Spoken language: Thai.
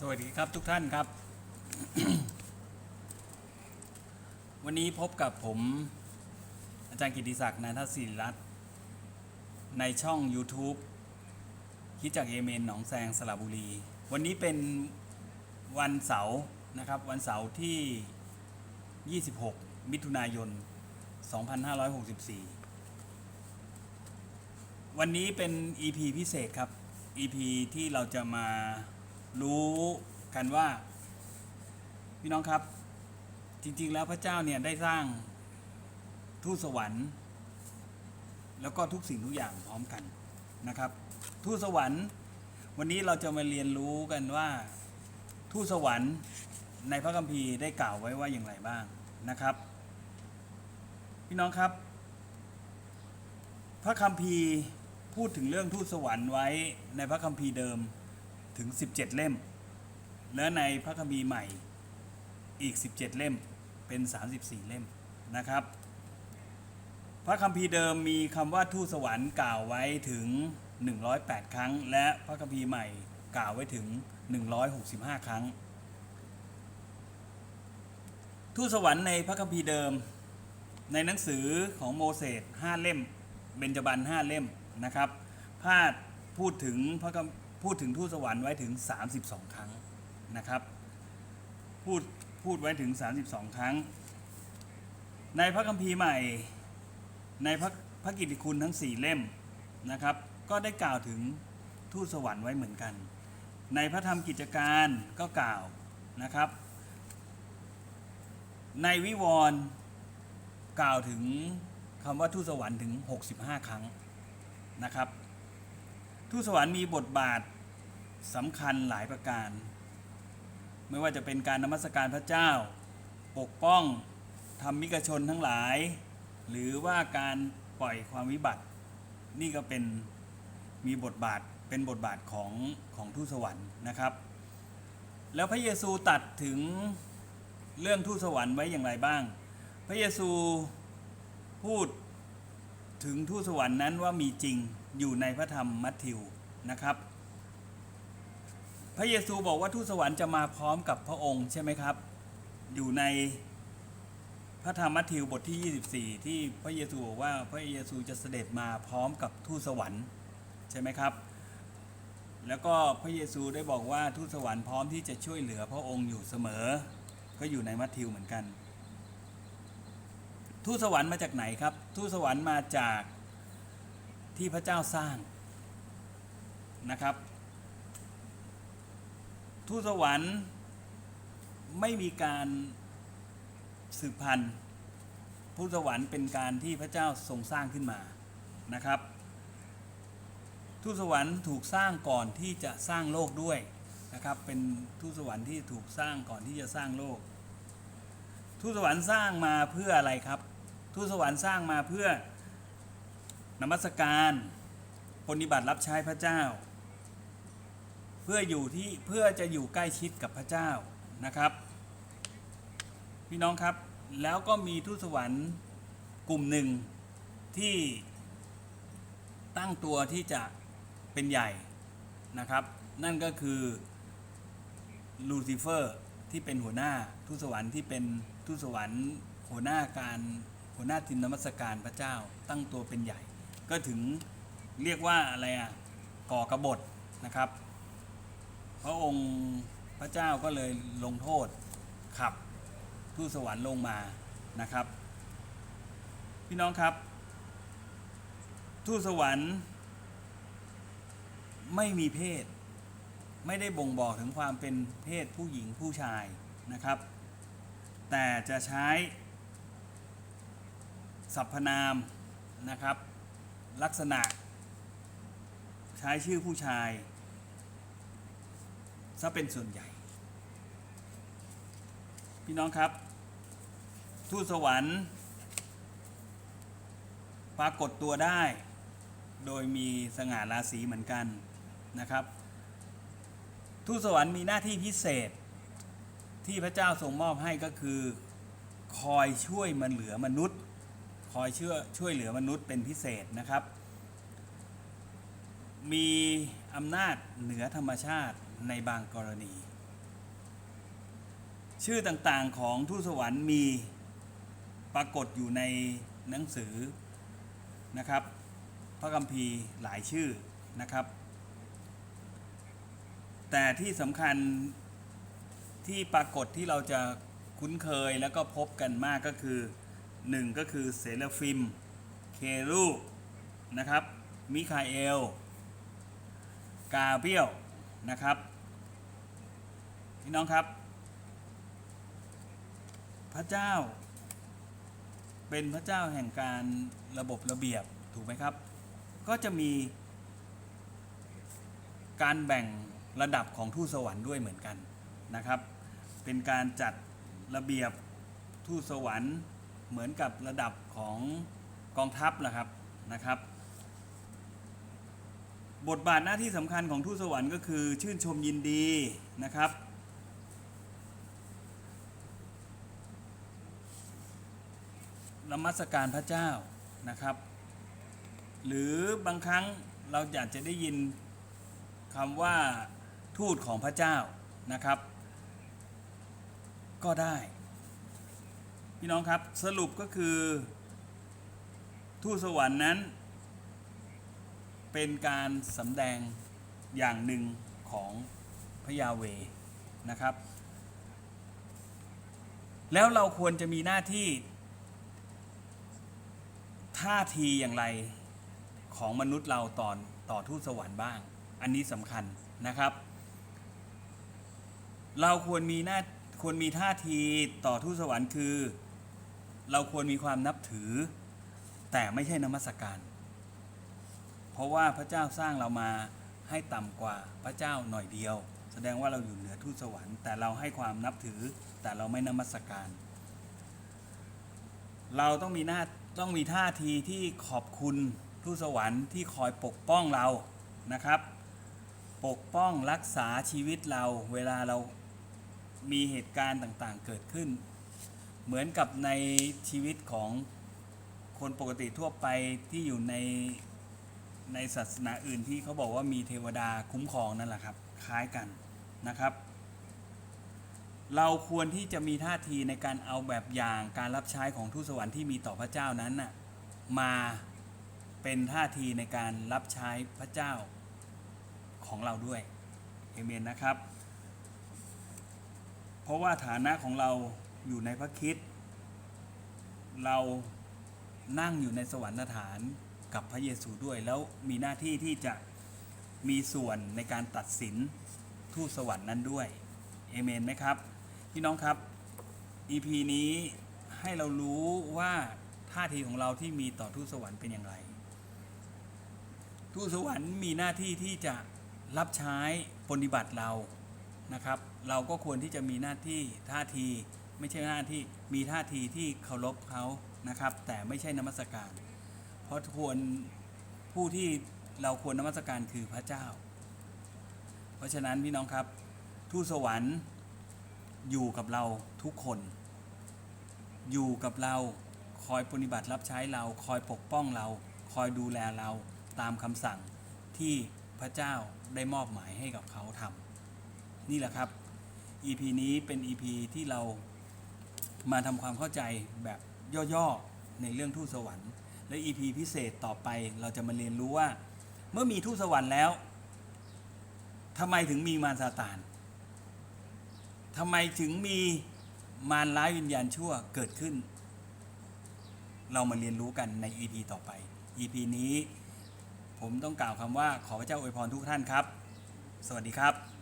สวัสดีครับทุกท่านครับ วันนี้พบกับผม อาจารย์กิติศักดิ์นันทศิริรัตน์ในช่อง YouTube คิดจากเอเมนหนองแซงสระบุรี วันนี้เป็นวันเสาร์นะครับ วันเสาร์ที่ 26 มิถุนายน 2564 วันนี้เป็น EP พิเศษครับ EP ที่เราจะมา รู้กันว่า พี่น้องครับ จริง ๆ แล้วพระเจ้าเนี่ยได้สร้างทูตสวรรค์ แล้วก็ทุกสิ่งทุกอย่างพร้อมกันนะครับ ทูตสวรรค์ วันนี้เราจะมาเรียนรู้กันว่า ทูตสวรรค์ในพระคัมภีร์ได้กล่าวไว้ว่าอย่างไรบ้างนะครับ พี่น้องครับ พระคัมภีร์พูดถึงเรื่องทูตสวรรค์ไว้ในพระคัมภีร์เดิม ถึง 17 เล่ม และในพระคัมภีร์ใหม่อีก 17 เล่มเป็น 34 เล่มนะครับ พระคัมภีร์เดิมมีคำว่าทูตสวรรค์กล่าวไว้ถึง 108 ครั้ง และพระคัมภีร์ใหม่กล่าวไว้ถึง 165 ครั้ง ทูตสวรรค์ในพระคัมภีร์เดิม ในหนังสือของโมเสส5เล่ม เบญจบัน5เล่มนะครับพาดพูดถึงพระคั พูดถึงทูตสวรรค์ไว้ถึง 32 ครั้งนะครับ พูดพูดไว้ถึง 32 ครั้ง ในพระคัมภีร์ใหม่ ในพระพระกิตติคุณทั้ง 4 เล่มนะครับ ก็ได้กล่าวถึงทูตสวรรค์ไว้เหมือนกัน ในพระธรรมกิจการก็กล่าวนะครับ ในวิวรณ์กล่าวถึงคำว่าทูตสวรรค์ถึง 65 ครั้งนะครับ ทูตสวรรค์มีบทบาทสำคัญหลายประการ ไม่ว่าจะเป็นการนมัสการพระเจ้า ปกป้องธรรมิกชนทั้งหลาย หรือว่าการปล่อยความวิบัติ นี่ก็เป็นมีบทบาทเป็นบทบาทของของทูตสวรรค์นะครับ แล้วพระเยซูตัดถึงเรื่องทูตสวรรค์ไว้อย่างไรบ้าง พระเยซูพูดถึงทูตสวรรค์นั้นว่ามีจริง อยู่ในพระธรรมมัทธิวนะครับ พระเยซูบอกว่าทูตสวรรค์จะมาพร้อมกับพระองค์ใช่ไหมครับ อยู่ในพระธรรมมัทธิวบทที่ 24 ที่พระเยซูบอกว่าพระเยซูจะเสด็จมาพร้อมกับทูตสวรรค์ใช่ไหมครับ แล้วก็พระเยซูได้บอกว่าทูตสวรรค์พร้อมที่จะช่วยเหลือพระองค์อยู่เสมอ ก็อยู่ในมัทธิวเหมือนกัน ทูตสวรรค์มาจากไหนครับ ทูตสวรรค์มาจาก ที่พระเจ้าสร้างนะครับ ทูตสวรรค์ไม่มีการสืบพันธุ์ทูตสวรรค์เป็นการที่พระเจ้าทรงสร้างขึ้นมานะครับ ทูตสวรรค์ถูกสร้างก่อนที่จะสร้างโลกด้วยนะครับ เป็นทูตสวรรค์ที่ถูกสร้างก่อนที่จะสร้างโลก ทูตสวรรค์สร้างมาเพื่ออะไรครับ ทูตสวรรค์สร้างมาเพื่อ นมัสการปฏิบัติรับใช้พระเจ้า เพื่ออยู่ที่เพื่อจะอยู่ใกล้ชิดกับพระเจ้านะครับ พี่น้องครับแล้วก็มีทูตสวรรค์กลุ่มหนึ่งที่ตั้งตัวที่จะเป็นใหญ่นะครับ นั่นก็คือลูซิเฟอร์ที่เป็นหัวหน้าทูตสวรรค์ที่เป็นทูตสวรรค์หัวหน้าการหัวหน้าทีมนมัสการพระเจ้าตั้งตัวเป็นใหญ่ ก็ถึงเรียกว่าอะไรอะก่อกระบฏนะครับ พระองค์พระเจ้าก็เลยลงโทษขับทูตสวรรค์ลงมานะครับ พี่น้องครับ ทูตสวรรค์ ไม่มีเพศ ไม่ได้บ่งบอกถึงความเป็นเพศผู้หญิงผู้ชายนะครับ แต่จะใช้สรรพนามนะครับ ลักษณะ ใช้ชื่อผู้ชายซะเป็นส่วนใหญ่ พี่น้องครับ ทูตสวรรค์ ปรากฏตัวได้ โดยมีสง่าราศีเหมือนกันนะครับ ทูตสวรรค์มีหน้าที่พิเศษ ที่พระเจ้าทรงมอบให้ก็คือ คอยช่วยมันเหลือมนุษย์ อยช่วยช่วยเหลือมนุษย์เป็นพิเศษนะครับ มีอำนาจเหนือธรรมชาติในบางกรณี ชื่อต่างๆของทูตสวรรค์มีปรากฏอยู่ในหนังสือนะครับ พระคัมภีร์หลายชื่อนะครับ แต่ที่สำคัญที่ปรากฏที่เราจะคุ้นเคยแล้วก็พบกันมากก็คือ หนึ่งก็คือเซเลฟิม เครูนะครับ มิคาเอล กาเบียลนะครับพี่น้องครับ พระเจ้า เป็นพระเจ้าแห่งการระบบระเบียบถูกไหมครับ ก็จะมีการแบ่งระดับของทูตสวรรค์ด้วยเหมือนกันนะครับ เป็นการจัดระเบียบทูตสวรรค์ เหมือนกับระดับของกองทัพนะครับนะครับ บทบาทหน้าที่สำคัญของทูตสวรรค์ก็คือชื่นชมยินดีนะครับ นมัสการพระเจ้านะครับ หรือบางครั้งเราอยากจะได้ยินคำว่าทูตของพระเจ้านะครับ ก็ได้ พี่น้องครับสรุปก็คือทูตสวรรค์นั้น เป็นการสำแดงอย่างหนึ่งของพระยาเวนะครับ แล้วเราควรจะมีหน้าที่ท่าทีอย่างไรของมนุษย์เราตอนต่อทูตสวรรค์บ้าง อันนี้สำคัญนะครับ เราควรมีหน้าควรมีท่าทีต่อทูตสวรรค์คือ เราควรมีความนับถือ แต่ไม่ใช่นมัสการ เพราะว่าพระเจ้าสร้างเรามาให้ต่ำกว่าพระเจ้าหน่อยเดียว แสดงว่าเราอยู่เหนือทูตสวรรค์ แต่เราให้ความนับถือ แต่เราไม่นมัสการ เราต้องมีหน้าต้องมีท่าทีที่ขอบคุณทูตสวรรค์ที่คอยปกป้องเรานะครับ ปกป้องรักษาชีวิตเราเวลาเรามีเหตุการณ์ต่างๆ เกิดขึ้น เหมือนกับในชีวิตของคนปกติทั่วไปที่อยู่ในในศาสนาอื่นที่เขาบอกว่ามีเทวดาคุ้มครองนั่นแหละครับ คล้ายกันนะครับ เราควรที่จะมีท่าทีในการเอาแบบอย่างการรับใช้ของทูตสวรรค์ที่มีต่อพระเจ้านั้นน่ะมาเป็นท่าทีในการรับใช้พระเจ้าของเราด้วยเอเมนนะครับ เพราะว่าฐานะของเรา อยู่ในพระคิด เรานั่งอยู่ในสวรรคฐานกับพระเยซูด้วย แล้วมีหน้าที่ที่จะมีส่วนในการตัดสินทูตสวรรค์นั้นด้วยเอเมนไหมครับพี่น้องครับ EP นี้ให้เรารู้ว่าท่าทีของเราที่มีต่อทูตสวรรค์เป็นอย่างไร ทูตสวรรค์มีหน้าที่ที่จะรับใช้ปฏิบัติเรานะครับ เราก็ควรที่จะมีหน้าที่ท่าที ไม่ใช่หน้าที่มีท่าทีที่เคารพเขานะครับ แต่ไม่ใช่นมัสการ เพราะควรผู้ที่เราควรนมัสการคือพระเจ้า เพราะฉะนั้นพี่น้องครับทูตสวรรค์อยู่กับเราทุกคน อยู่กับเราคอยปฏิบัติรับใช้เราคอยปกป้องเรา คอยดูแลเราตามคำสั่งที่พระเจ้าได้มอบหมายให้กับเขาทำนี่แหละครับ EP นี้เป็น EP ที่เรา มาทำความเข้าใจแบบย่อๆในเรื่องทูตสวรรค์ และ EP พิเศษต่อไปเราจะมาเรียนรู้ว่า เมื่อมีทูตสวรรค์แล้วทำไมถึงมีมารซาตานทำไมถึงมีมารร้ายวิญญาณชั่วเกิดขึ้น เรามาเรียนรู้กันใน EP ต่อไป EP นี้ ผมต้องกล่าวคำว่าขอพระเจ้าอวยพรทุกท่านครับ สวัสดีครับ